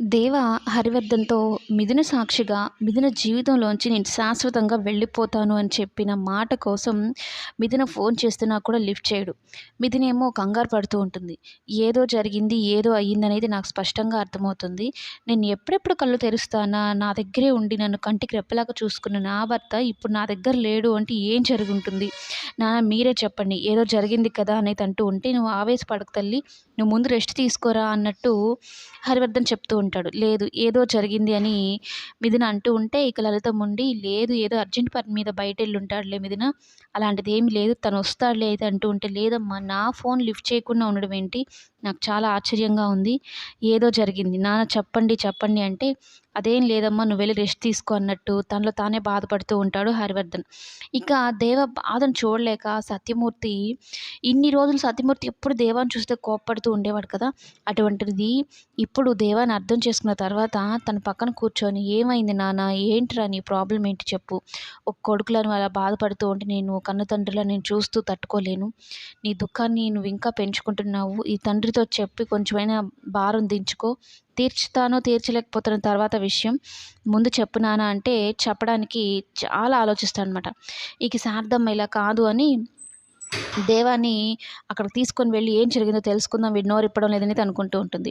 దేవ హరివర్ధన్‌తో మిథున సాక్షిగా మిథున జీవితంలోంచి నేను శాశ్వతంగా వెళ్ళిపోతాను అని చెప్పిన మాట కోసం మిథున ఫోన్ చేస్తున్నా కూడా లిఫ్ట్ చేయడు. మిథునేమో కంగారు పడుతూ ఉంటుంది. ఏదో జరిగింది, ఏదో అయ్యిందనేది నాకు స్పష్టంగా అర్థమవుతుంది. నేను ఎప్పుడెప్పుడు కళ్ళు తెరుస్తానా, నా దగ్గరే ఉండి నన్ను కంటికి రెప్పలాగా చూసుకున్న నా భర్త ఇప్పుడు నా దగ్గర లేడు అంటే ఏం జరుగుంటుంది? నా మీరే చెప్పండి. ఏదో జరిగింది కదా అనేది అంటూ ఉంటే నువ్వు ఆవేశపడకు తల్లి. నువ్వు ముందు రెస్ట్ తీసుకోరా అన్నట్టు హరివర్ధన్ చెప్తూ ఉంటాడు. లేదు ఏదో జరిగింది అని మిథున అంటూ ఉంటే ఇక లలిత ఉండి లేదు ఏదో అర్జెంట్ పని మీద బయట బయటెళ్ళుంటాడులే మిథున. అలాంటిదేమీ లేదు. తను వస్తాడులే అయితే అంటూ ఉంటే లేదమ్మా నా ఫోన్ లిఫ్ట్ చేయకుండా ఉండడం ఏంటి? నాకు చాలా ఆశ్చర్యంగా ఉంది. ఏదో జరిగింది. నాన్న చెప్పండి చెప్పండి అంటే అదేం లేదమ్మా నువ్వు వెళ్ళి రెస్ట్ తీసుకో అన్నట్టు తనలో తానే బాధపడుతూ ఉంటాడు హరివర్ధన్. ఇక దేవ బాధను చూడలేక సత్యమూర్తి ఇన్ని రోజులు సత్యమూర్తి ఎప్పుడు దేవాన్ని చూస్తే కోప్పడుతూ ఉండేవాడు కదా! అటువంటిది ఇప్పుడు దేవాన్ని అర్థం చేసుకున్న తర్వాత తన పక్కన కూర్చొని ఏమైంది నాన్న? ఏంట్రా నీ ప్రాబ్లం ఏంటి చెప్పు. ఒక కొడుకులను అలా బాధపడుతూ ఉంటే నేను కన్నతండ్రిలా నేను చూస్తూ తట్టుకోలేను. నీ దుఃఖాన్ని నువ్వు ఇంకా పెంచుకుంటున్నావు. ఈ తండ్రితో చెప్పి కొంచెమైనా భారం దించుకో. తీర్చుతానో తీర్చలేకపోతున్న తర్వాత విషయం. ముందు చెప్పునానా అంటే చెప్పడానికి చాలా ఆలోచిస్తాడనమాట. ఇక శారదమ్మ ఇలా కాదు అని దేవాన్ని అక్కడికి తీసుకొని వెళ్ళి ఏం జరిగిందో తెలుసుకుందాం వీడు నోరిప్పడం లేదని అనుకుంటూ ఉంటుంది.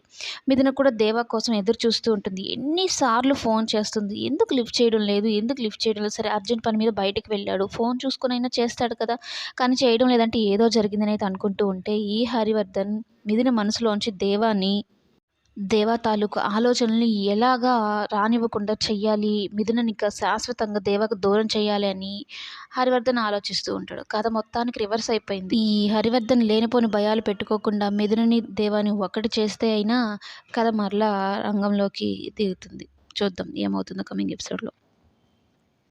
మిథున కూడా దేవా కోసం ఎదురు చూస్తూ ఉంటుంది. ఎన్నిసార్లు ఫోన్ చేస్తుంది. ఎందుకు లిఫ్ట్ చేయడం లేదు? ఎందుకు లిఫ్ట్ చేయడం లేదు? సరే అర్జెంట్ పని మీద బయటకు వెళ్ళాడు. ఫోన్ చూసుకొనైనా చేస్తాడు కదా! కానీ చేయడం లేదంటే ఏదో జరిగిందనేది అనుకుంటూ ఉంటే ఈ హరివర్ధన్ మిథున మనసులోంచి దేవాన్ని దేవా తాలూకు ఆలోచనల్ని ఎలాగా రానివ్వకుండా చెయ్యాలి? మిథునని శాశ్వతంగా దేవాకు దూరం చేయాలి అని హరివర్ధన్ ఆలోచిస్తూ ఉంటాడు. కథ మొత్తానికి రివర్స్ అయిపోయింది. ఈ హరివర్ధన్ లేనిపోని భయాలు పెట్టుకోకుండా మిథునని, దేవాని ఒకటి చేస్తే అయినా కథ మరలా రంగంలోకి దిగుతుంది. చూద్దాం ఏమవుతుందో కమింగ్ ఎపిసోడ్‌లో.